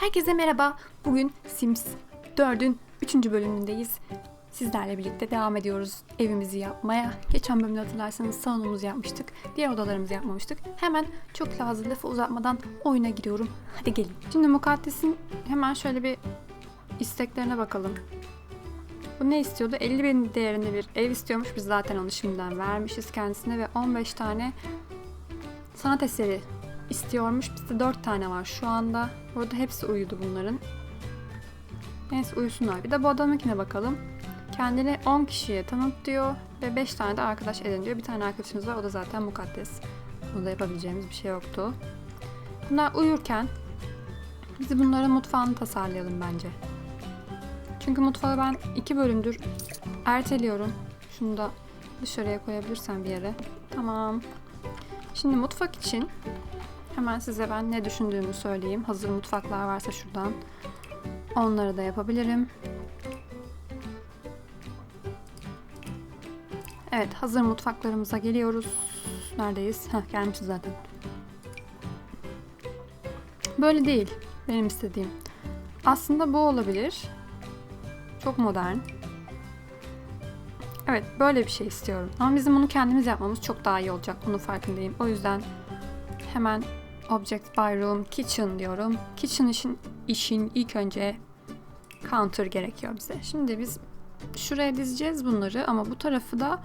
Herkese merhaba. Bugün Sims 4'ün 3. bölümündeyiz. Sizlerle birlikte devam ediyoruz evimizi yapmaya. Geçen bölümde hatırlarsanız salonumuzu yapmıştık. Diğer odalarımızı yapmamıştık. Hemen çok lazım lafı uzatmadan oyuna giriyorum. Hadi gelin. Şimdi Mukaddes'in hemen şöyle bir isteklerine bakalım. Bu ne istiyordu? 50 bin değerinde bir ev istiyormuş. Biz zaten onu şimdiden vermişiz kendisine ve 15 tane sanat eseri istiyormuş. Bizde 4 tane var şu anda. Burada hepsi uyudu bunların. Neyse uyusunlar. Bir de bu adamınkine bakalım. Kendini 10 kişiye tanıt diyor ve 5 tane de arkadaş edin diyor. Bir tane arkadaşımız var o da zaten mukaddes. Bunda yapabileceğimiz bir şey yoktu. Bunlar uyurken biz bunların mutfağını tasarlayalım bence. Çünkü mutfağı ben iki bölümdür erteliyorum. Şunu da dışarıya koyabilirsem bir yere. Tamam. Şimdi mutfak için hemen size ben ne düşündüğümü söyleyeyim. Hazır mutfaklar varsa şuradan onları da yapabilirim. Evet, hazır mutfaklarımıza geliyoruz. Neredeyiz? Heh, gelmişiz zaten. Böyle değil benim istediğim. Aslında bu olabilir. Çok modern. Evet, böyle bir şey istiyorum. Ama bizim bunu kendimiz yapmamız çok daha iyi olacak. Bunun farkındayım. O yüzden hemen Object by Room Kitchen diyorum. Kitchen işin, işin ilk önce counter gerekiyor bize. Şimdi biz şuraya dizeceğiz bunları ama bu tarafı da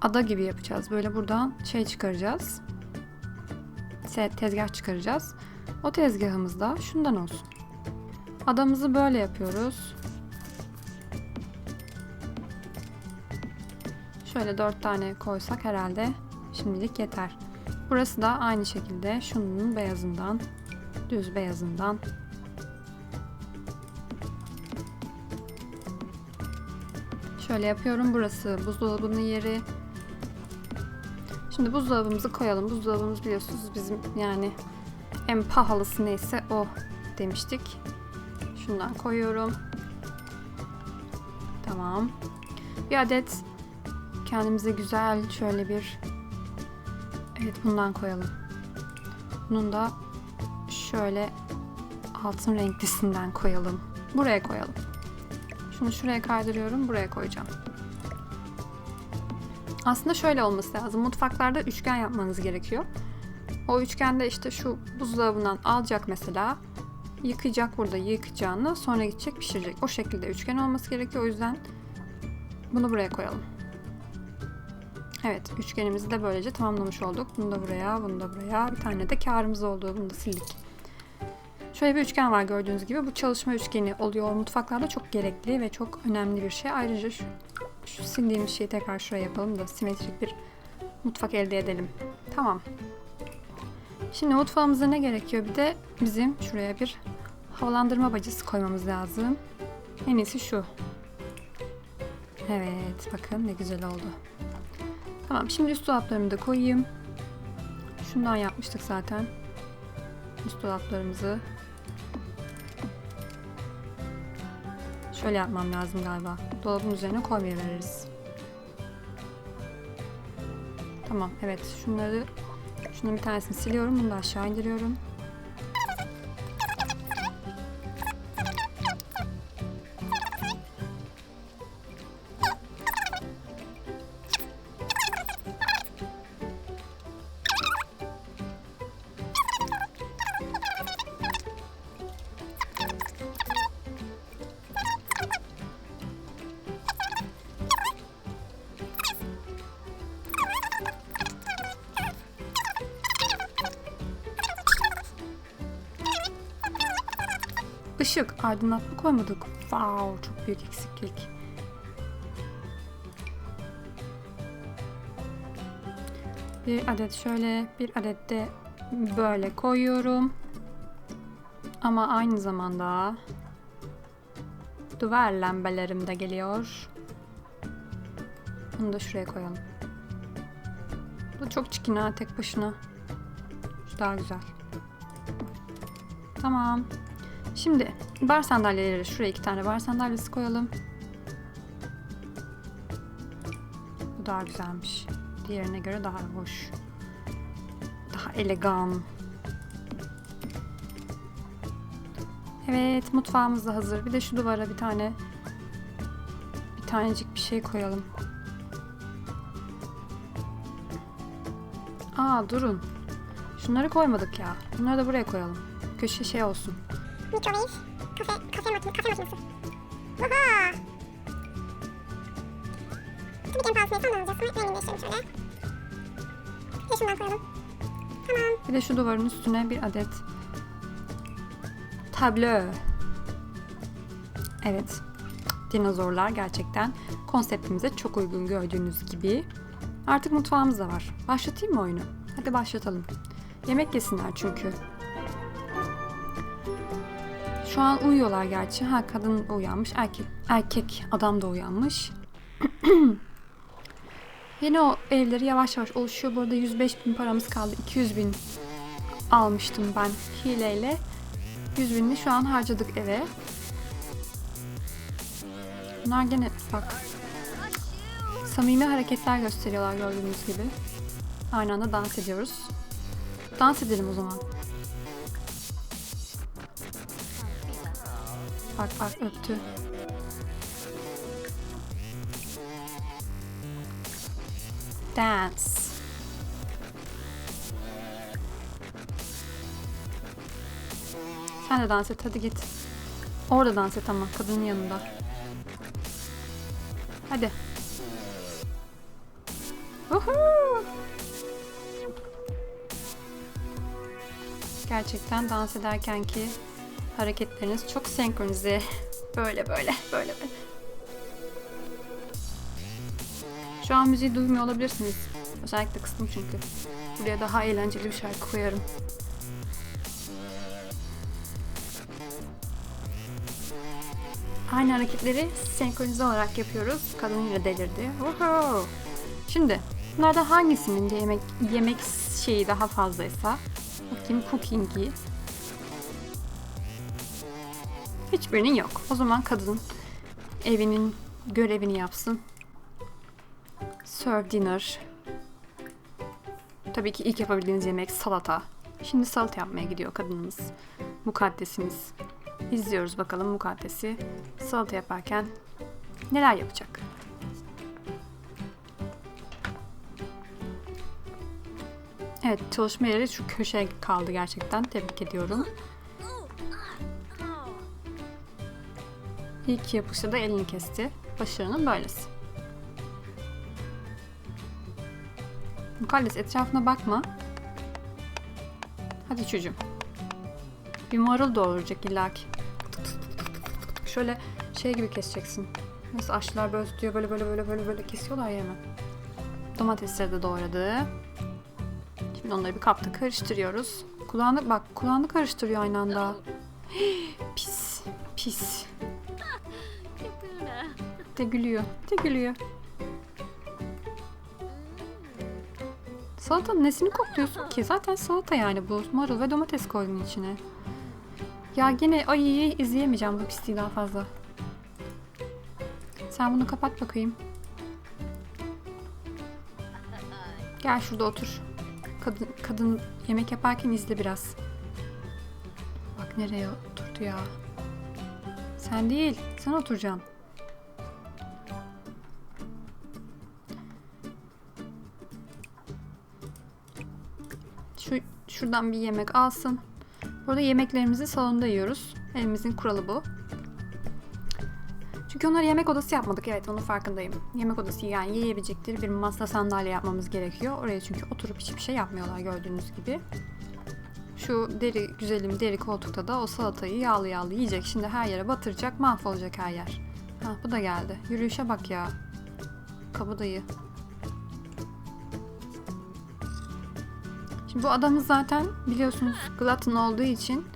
ada gibi yapacağız. Böyle buradan şey çıkaracağız. Tezgah çıkaracağız. O tezgahımız da şundan olsun. Adamızı böyle yapıyoruz. Şöyle dört tane koysak herhalde şimdilik yeter. Burası da aynı şekilde şunun beyazından, düz beyazından Şöyle yapıyorum. Burası buzdolabının yeri. Şimdi buzdolabımızı koyalım. Buzdolabımız biliyorsunuz bizim yani en pahalısı neyse o demiştik. Şundan koyuyorum. Tamam. Bir adet kendimize güzel şöyle bir evet bundan koyalım. Bunun da şöyle altın renklisinden koyalım. Buraya koyalım. Şunu şuraya kaydırıyorum. Buraya koyacağım. Aslında şöyle olması lazım. Mutfaklarda üçgen yapmanız gerekiyor. O üçgende işte şu buzdolabından alacak mesela. Yıkayacak burada yıkayacağını sonra gidecek pişirecek. O şekilde üçgen olması gerekiyor. O yüzden bunu buraya koyalım. Evet üçgenimizi de böylece tamamlamış olduk. Bunu da buraya, bunu da buraya. Bir tane de karımız oldu. Bunu da sildik. Şöyle bir üçgen var gördüğünüz gibi. Bu çalışma üçgeni oluyor. Mutfaklarda çok gerekli ve çok önemli bir şey. Ayrıca şu, şu sildiğimiz şeyi tekrar şuraya yapalım da simetrik bir mutfak elde edelim. Tamam. Şimdi mutfağımıza ne gerekiyor? Bir de bizim şuraya bir havalandırma bacası koymamız lazım. En iyisi şu. Evet bakın ne güzel oldu. Tamam şimdi üst dolaplarımı da koyayım. Şundan yapmıştık zaten. Üst dolaplarımızı. Şöyle yapmam lazım galiba. Dolabın üzerine koymayıveririz. Tamam evet şunları şunun bir tanesini siliyorum. Bunu da aşağı indiriyorum. Işık, aydınlatma koymadık. Wow, çok büyük eksiklik. Bir adet şöyle, bir adet de böyle koyuyorum. Ama aynı zamanda duvar lambelerim de geliyor. Bunu da şuraya koyalım. Bu çok çikin ha tek başına. Şu daha güzel. Tamam. Şimdi bar sandalyeleri şuraya iki tane bar sandalyesi koyalım. Bu daha güzelmiş. Diğerine göre daha hoş. Daha elegan. Evet mutfağımız da hazır. Bir de şu duvara bir tane bir tanecik bir şey koyalım. Aa durun. Şunları koymadık ya. Bunları da buraya koyalım. Köşe şey olsun. Microwave. Kafe, kafe makinesi. Kafe makinesi. Oha! Tabii ki en pahalısı neyse onu alacağız. Ama rengini değiştirelim şöyle. De şundan koyalım. Tamam. Bir de şu duvarın üstüne bir adet tablo. Evet. Dinozorlar gerçekten konseptimize çok uygun gördüğünüz gibi. Artık mutfağımız da var. Başlatayım mı oyunu? Hadi başlatalım. Yemek yesinler çünkü. Şu an uyuyorlar gerçi. Ha kadın uyanmış, erkek erkek adam da uyanmış. Yeni o evleri yavaş yavaş oluşuyor. Bu arada 105 bin paramız kaldı. 200 bin almıştım ben hileyle. 100 binini şu an harcadık eve. Bunlar gene bak. Samimi hareketler gösteriyorlar gördüğünüz gibi. Aynı anda dans ediyoruz. Dans edelim o zaman. Bak bak öptü. Dance. Sen de dans et hadi git. Orada dans et ama kadının yanında. Hadi. Woohoo! Gerçekten dans ederken ki hareketleriniz çok senkronize. Böyle böyle böyle böyle. Şu an müziği duymuyor olabilirsiniz. Özellikle kıstım çünkü. Buraya daha eğlenceli bir şarkı koyarım. Aynı hareketleri senkronize olarak yapıyoruz. Kadın yine delirdi. Woohoo! Şimdi bunlardan hangisinin yemek yemek şeyi daha fazlaysa bakayım cooking'i hiçbirinin yok. O zaman kadın evinin görevini yapsın. Serve dinner. Tabii ki ilk yapabildiğiniz yemek salata. Şimdi salata yapmaya gidiyor kadınımız. Mukaddesimiz. İzliyoruz bakalım mukaddesi salata yaparken neler yapacak. Evet çalışma yeri şu köşeye kaldı gerçekten. Tebrik ediyorum. İlk yapışta da elini kesti. Başarının böylesi. Mukaddes etrafına bakma. Hadi çocuğum. Bir marul doğuracak illaki. Şöyle şey gibi keseceksin. Nasıl aşçılar böyle tutuyor böyle böyle böyle böyle böyle kesiyorlar ya hemen. Domatesleri de doğradı. Şimdi onları bir kapta karıştırıyoruz. Kulağını bak kulağını karıştırıyor aynı anda. pis pis. De gülüyor. De gülüyor. Salatanın nesini kokluyorsun ki? Zaten salata yani bu. Marul ve domates koydum içine. Ya gene ay izleyemeyeceğim bu pisliği daha fazla. Sen bunu kapat bakayım. Gel şurada otur. Kadın, kadın yemek yaparken izle biraz. Bak nereye oturdu ya. Sen değil, sen oturacaksın. Şuradan bir yemek alsın. Burada yemeklerimizi salonda yiyoruz. Evimizin kuralı bu. Çünkü onlara yemek odası yapmadık. Evet onun farkındayım. Yemek odası yani yiyebilecekleri bir masa sandalye yapmamız gerekiyor. Oraya çünkü oturup hiçbir şey yapmıyorlar gördüğünüz gibi. Şu deri güzelim deri koltukta da o salatayı yağlı yağlı yiyecek. Şimdi her yere batıracak mahvolacak her yer. Ha bu da geldi. Yürüyüşe bak ya. Kabadayı. Şimdi bu adamız zaten biliyorsunuz glutton olduğu için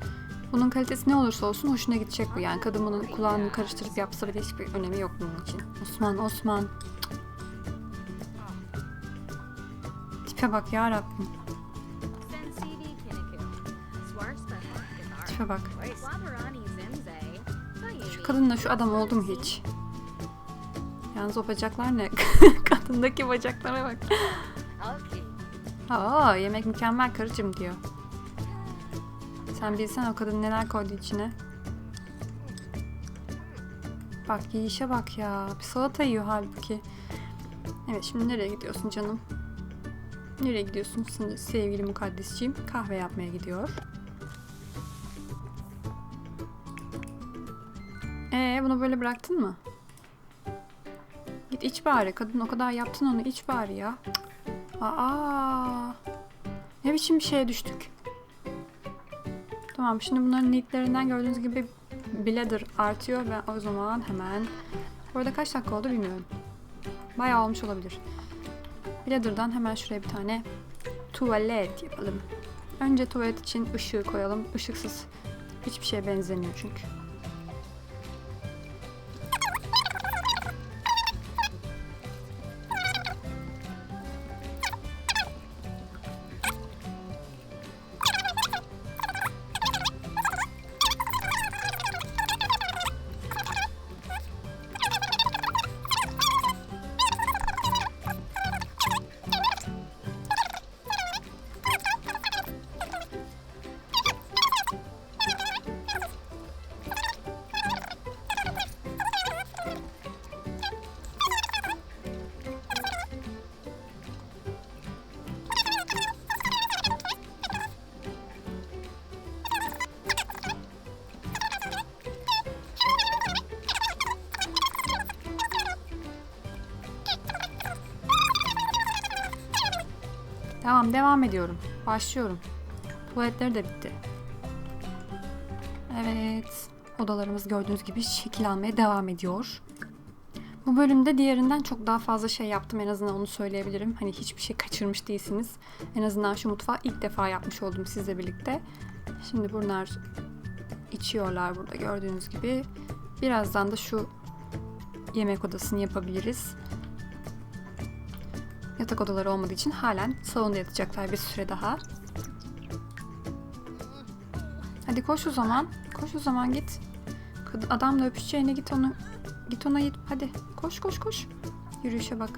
bunun kalitesi ne olursa olsun hoşuna gidecek bu. Yani kadın bunun kulağını karıştırıp yapsa bile hiçbir önemi yok bunun için. Osman, Osman. Tipe bak ya Rabbim. Tipe bak. Şu kadınla şu adam oldu mu hiç? Yalnız o bacaklar ne? Kadındaki bacaklara bak. Aa yemek mükemmel karıcığım diyor. Sen bilsen o kadın neler koydu içine. Bak yiyişe bak ya. Bir salata yiyor halbuki. Evet şimdi nereye gidiyorsun canım? Nereye gidiyorsun sevgili mukaddesciğim? Kahve yapmaya gidiyor. Ee bunu böyle bıraktın mı? Git iç bari. Kadın o kadar yaptın onu iç bari ya. Cık. Aa. Ne biçim bir şeye düştük. Tamam şimdi bunların nitlerinden gördüğünüz gibi bladder artıyor ve o zaman hemen Burada kaç dakika oldu bilmiyorum. Bayağı olmuş olabilir. Bladder'dan hemen şuraya bir tane tuvalet yapalım. Önce tuvalet için ışığı koyalım. Işıksız hiçbir şeye benzemiyor çünkü. Devam ediyorum. Başlıyorum. Tuvaletleri de bitti. Evet. Odalarımız gördüğünüz gibi şekil almaya devam ediyor. Bu bölümde diğerinden çok daha fazla şey yaptım en azından onu söyleyebilirim. Hani hiçbir şey kaçırmış değilsiniz. En azından şu mutfağı ilk defa yapmış oldum sizle birlikte. Şimdi bunlar içiyorlar burada gördüğünüz gibi. Birazdan da şu yemek odasını yapabiliriz. Yatak odaları olmadığı için halen salonda yatacaklar bir süre daha. Hadi koş o zaman. Koş o zaman git. Adamla öpüşeceğine git onu. Git ona git. Hadi koş koş koş. Yürüyüşe bak.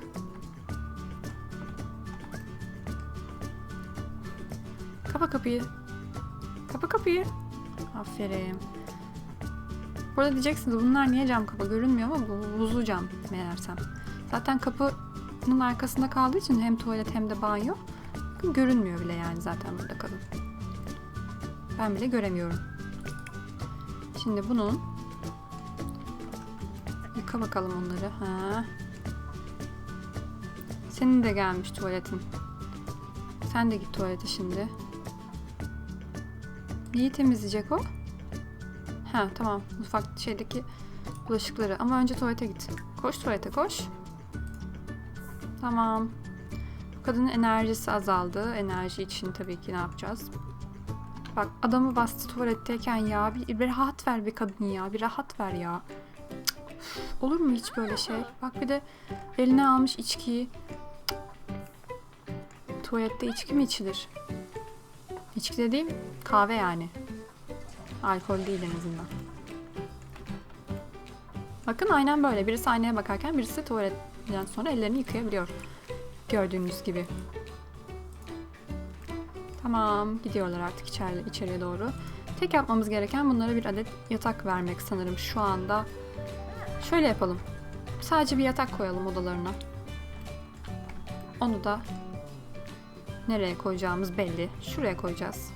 Kapa kapıyı. Kapa kapıyı. Aferin. Burada diyeceksiniz bunlar niye cam kapı görünmüyor ama bu buzlu cam meğersem. Zaten kapının arkasında kaldığı için hem tuvalet hem de banyo görünmüyor bile yani zaten burada kadın. Ben bile göremiyorum. Şimdi bunun yıka bakalım onları. Ha. Senin de gelmiş tuvaletin. Sen de git tuvalete şimdi. Neyi temizleyecek o? Ha tamam. Mutfak şeydeki bulaşıkları. Ama önce tuvalete git. Koş tuvalete koş. Tamam. Bu kadının enerjisi azaldı. Enerji için tabii ki ne yapacağız? Bak adamı bastı tuvaletteyken ya. Bir, bir rahat ver bir kadın ya. Bir rahat ver ya. Cık, Olur mu hiç böyle şey? Bak bir de eline almış içkiyi. Cık. Tuvalette içki mi içilir? İçki dediğim kahve yani. Alkol değil en azından. Bakın aynen böyle. Birisi aynaya bakarken birisi tuvaletten sonra ellerini yıkayabiliyor. Gördüğünüz gibi. Tamam. Gidiyorlar artık içeri, içeriye doğru. Tek yapmamız gereken bunlara bir adet yatak vermek sanırım şu anda. Şöyle yapalım. Sadece bir yatak koyalım odalarına. Onu da nereye koyacağımız belli. Şuraya koyacağız.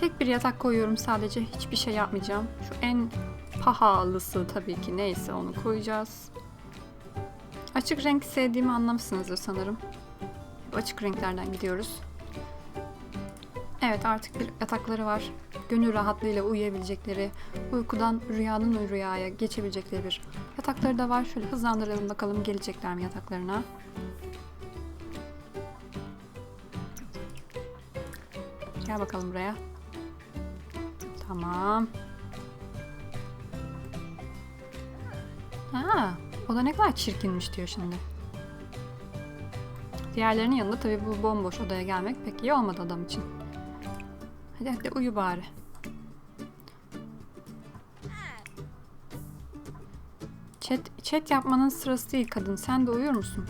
Tek bir yatak koyuyorum sadece. Hiçbir şey yapmayacağım. Şu en pahalısı tabii ki neyse onu koyacağız. Açık renk sevdiğimi anlamışsınızdır sanırım. Açık renklerden gidiyoruz. Evet artık bir yatakları var. Gönül rahatlığıyla uyuyabilecekleri, uykudan rüyanın rüyaya geçebilecekleri bir yatakları da var. Şöyle hızlandıralım bakalım gelecekler mi yataklarına. Gel bakalım buraya. Tamam. Ha, o da ne kadar çirkinmiş diyor şimdi. Diğerlerinin yanında tabii bu bomboş odaya gelmek pek iyi olmadı adam için. Hadi hadi uyu bari. Chat, chat yapmanın sırası değil kadın. Sen de uyur musun?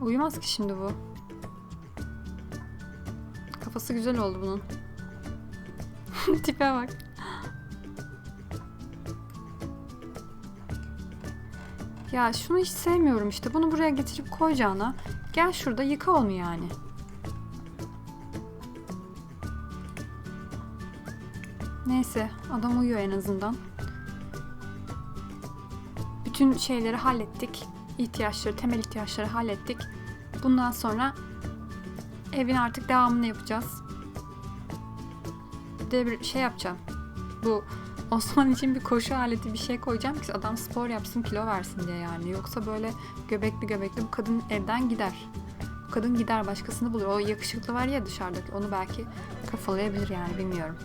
Uyumaz ki şimdi bu. Kafası güzel oldu bunun. Tipe bak. Ya şunu hiç sevmiyorum işte. Bunu buraya getirip koyacağına gel şurada yıka onu yani. Neyse adam uyuyor en azından. Bütün şeyleri hallettik. İhtiyaçları, temel ihtiyaçları hallettik. Bundan sonra evin artık devamını yapacağız. De bir şey yapacağım. Bu Osman için bir koşu aleti bir şey koyacağım ki adam spor yapsın kilo versin diye yani. Yoksa böyle göbekli göbekli bu kadın evden gider. Bu kadın gider başkasını bulur. O yakışıklı var ya dışarıdaki onu belki kafalayabilir yani bilmiyorum.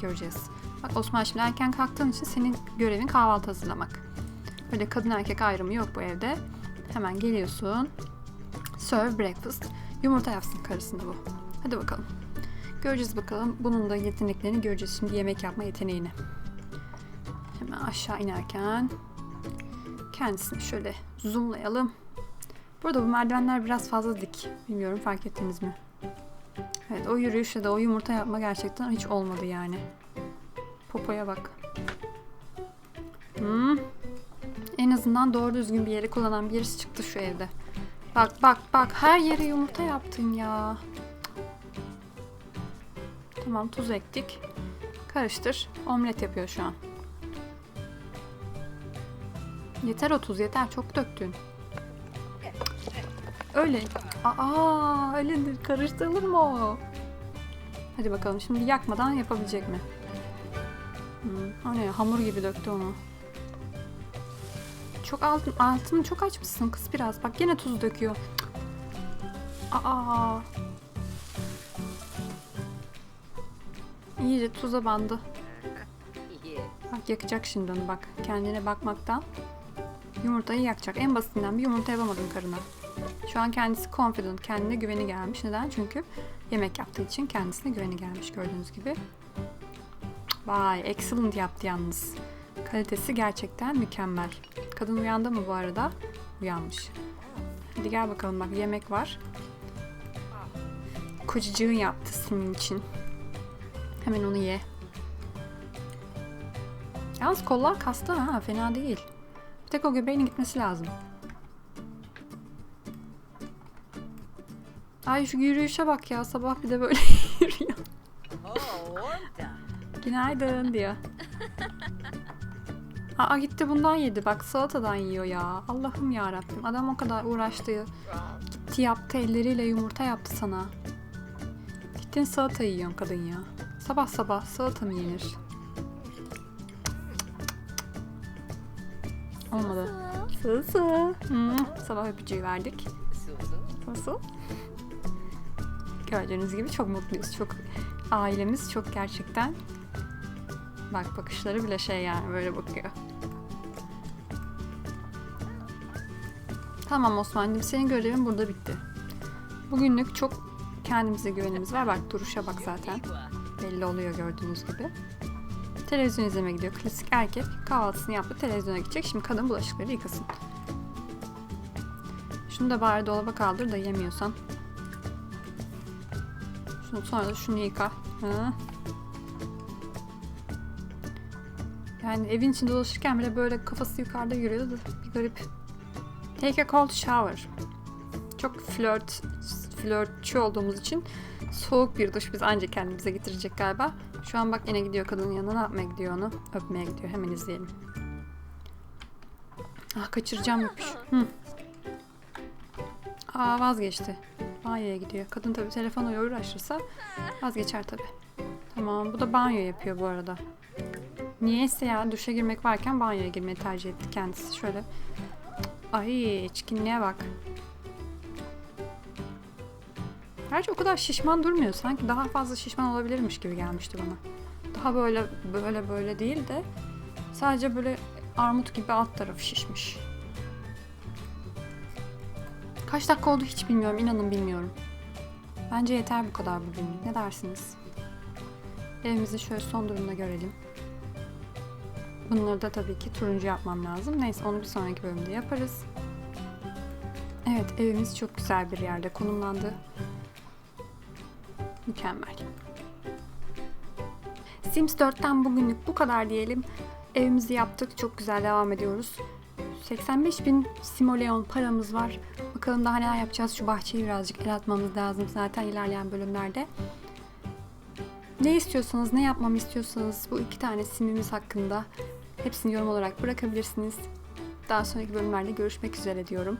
Göreceğiz. Bak Osman şimdi erken kalktığın için senin görevin kahvaltı hazırlamak. Böyle kadın erkek ayrımı yok bu evde. Hemen geliyorsun. Serve breakfast. Yumurta yapsın karısına bu. Hadi bakalım. Göreceğiz bakalım. Bunun da yeteneklerini göreceğiz şimdi yemek yapma yeteneğini. Hemen aşağı inerken kendisini şöyle zoomlayalım. Burada bu merdivenler biraz fazla dik. Bilmiyorum fark ettiniz mi? Evet o yürüyüşle de o yumurta yapma gerçekten hiç olmadı yani. Popoya bak. Hmm. En azından doğru düzgün bir yeri kullanan birisi çıktı şu evde. Bak bak bak her yere yumurta yaptın ya. Tamam tuz ektik. Karıştır. Omlet yapıyor şu an. Yeter o tuz yeter. Çok döktün. Öyle. Aa öyledir. Karıştırılır mı o? Hadi bakalım şimdi yakmadan yapabilecek mi? Hmm, o ne? Hamur gibi döktü onu. Çok altın, altını çok açmışsın kız biraz. Bak yine tuz döküyor. Aa. İyice tuza bandı. Bak yakacak şimdi onu bak. Kendine bakmaktan yumurtayı yakacak. En basitinden bir yumurta yapamadın karına. Şu an kendisi confident, kendine güveni gelmiş. Neden? Çünkü yemek yaptığı için kendisine güveni gelmiş gördüğünüz gibi. Vay, excellent yaptı yalnız. Kalitesi gerçekten mükemmel. Kadın uyandı mı bu arada? Uyanmış. Hadi gel bakalım bak yemek var. Kocacığın yaptı senin için. Hemen onu ye. Yalnız kollar kastı ha fena değil. Bir tek o göbeğinin gitmesi lazım. Ay şu yürüyüşe bak ya sabah bir de böyle yürüyor. Oh. Günaydın diyor. Aa gitti bundan yedi bak salatadan yiyor ya. Allah'ım ya Rabbim. Adam o kadar uğraştı. Gitti yaptı elleriyle yumurta yaptı sana. Gittin salata yiyorsun kadın ya. Sabah sabah salata mı yenir? Olmadı. Hmm, sabah öpücüğü verdik. Nasıl? Gördüğünüz gibi çok mutluyuz. Çok ailemiz çok gerçekten bak bakışları bile şey yani böyle bakıyor. Tamam Osman'cığım senin görevin burada bitti. Bugünlük çok kendimize güvenimiz var. Bak duruşa bak zaten. Belli oluyor gördüğünüz gibi. Televizyon izlemeye gidiyor. Klasik erkek kahvaltısını yaptı. Televizyona gidecek. Şimdi kadın bulaşıkları yıkasın. Şunu da bari dolaba kaldır da yemiyorsan. Şunu, sonra da şunu yıka. Hı. Yani evin içinde dolaşırken bile böyle kafası yukarıda yürüyordu bir garip. Take a cold shower. Çok flört, flörtçü olduğumuz için soğuk bir duş biz ancak kendimize getirecek galiba. Şu an bak yine gidiyor kadının yanına ne yapmaya gidiyor onu? Öpmeye gidiyor. Hemen izleyelim. Ah kaçıracağım öpüş. Hı. Aa vazgeçti. Banyoya gidiyor. Kadın tabii telefonla uğraşırsa vazgeçer tabii. Tamam bu da banyo yapıyor bu arada. Niyeyse ya duşa girmek varken banyoya girmeyi tercih etti kendisi. Şöyle. Ay çirkinliğe bak. Gerçi o kadar şişman durmuyor. Sanki daha fazla şişman olabilirmiş gibi gelmişti bana. Daha böyle böyle böyle değil de sadece böyle armut gibi alt tarafı şişmiş. Kaç dakika oldu hiç bilmiyorum. İnanın bilmiyorum. Bence yeter bu kadar bugün. Ne dersiniz? Evimizi şöyle son durumda görelim. Bunları da tabii ki turuncu yapmam lazım. Neyse onu bir sonraki bölümde yaparız. Evet evimiz çok güzel bir yerde konumlandı. Mükemmel. Sims 4'ten bugünlük bu kadar diyelim. Evimizi yaptık. Çok güzel devam ediyoruz. 85 bin simoleon paramız var. Bakalım daha neler yapacağız. Şu bahçeyi birazcık el atmamız lazım zaten ilerleyen bölümlerde. Ne istiyorsanız, ne yapmamı istiyorsanız bu iki tane simimiz hakkında hepsini yorum olarak bırakabilirsiniz. Daha sonraki bölümlerde görüşmek üzere diyorum.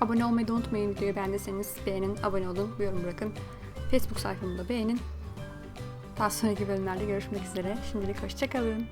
Abone olmayı da unutmayın. Videoyu beğendiyseniz beğenin, abone olun, yorum bırakın. Facebook sayfamı da beğenin. Daha sonraki bölümlerde görüşmek üzere. Şimdilik hoşçakalın.